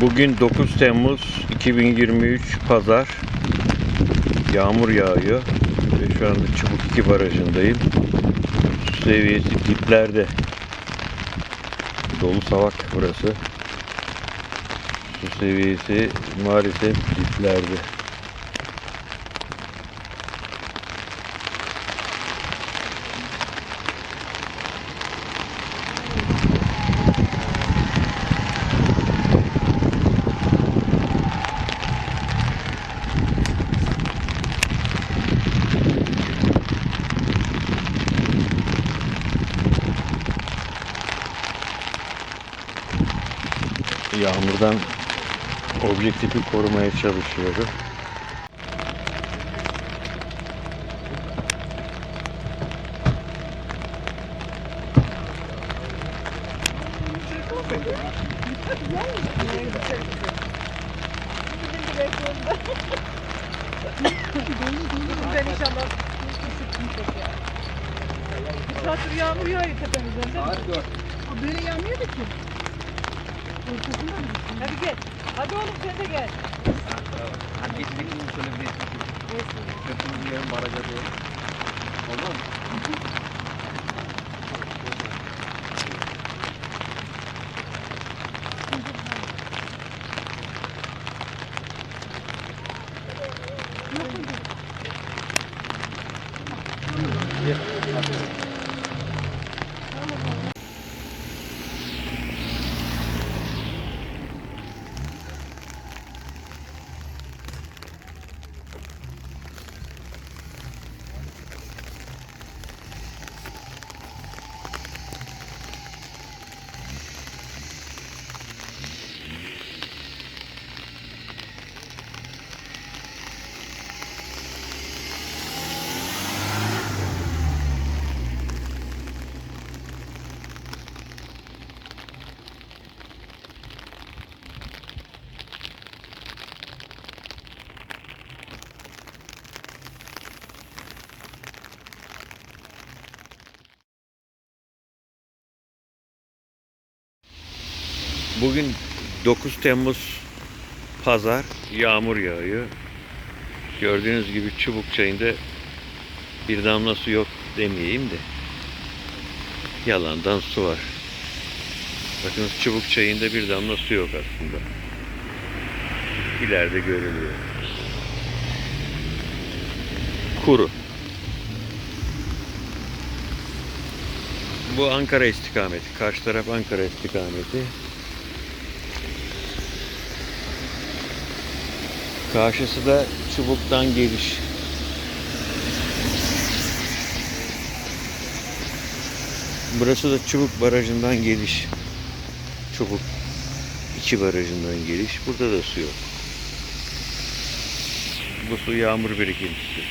Bugün 9 Temmuz 2023 Pazar. Yağmur yağıyor. Ve şu anda Çubuk 2 barajındayım. Su seviyesi diplerde. Dolu savak burası. Su seviyesi maalesef diplerde. Yağmurdan objektifi korumaya çalışıyorum. Güzel inşallah. Bir saattir yağmur yağıyor tepemizden. Saat 4. Böyle yağmıyordu ki. Mı? Hadi gel. Hadi oğlum sen de gel. Hadi geçmek için şöyle bir köprümüzü yarın baraja doğru. Oldu mu? Bugün 9 Temmuz Pazar. Yağmur yağıyor. Gördüğünüz gibi çubuk çayında bir damla su yok demeyeyim de. Yalandan su var. Bakın çubuk çayında bir damla su yok aslında. İleride görülüyor. Kuru. Bu Ankara istikameti. Karşı taraf Ankara istikameti. Karşısı da çubuktan geliş. Burası da çubuk barajından geliş. Çubuk iki barajından geliş. Burada da su yok. Bu su yağmur birikintisi.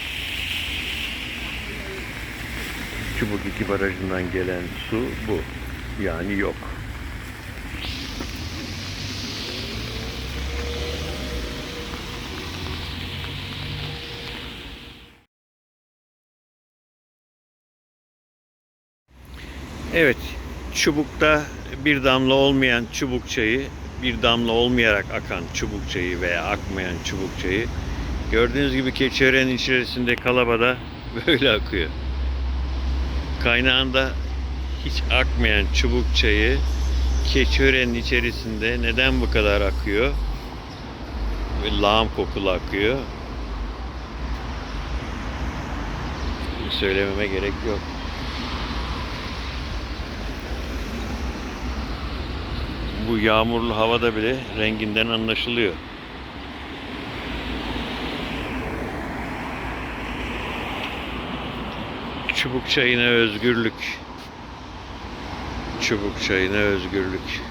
Çubuk iki barajından gelen su bu. Yani yok. Evet, çubukta bir damla olmayan çubuk çayı, bir damla olmayarak akan çubuk çayı veya akmayan çubuk çayı gördüğünüz gibi Keçiören'in içerisinde kalabada böyle akıyor. Kaynağında hiç akmayan çubuk çayı Keçiören'in içerisinde neden bu kadar akıyor? Ve lağım kokulu akıyor. Söylememe gerek yok. Bu yağmurlu havada bile renginden anlaşılıyor. Çubuk çayına özgürlük. Çubuk çayına özgürlük.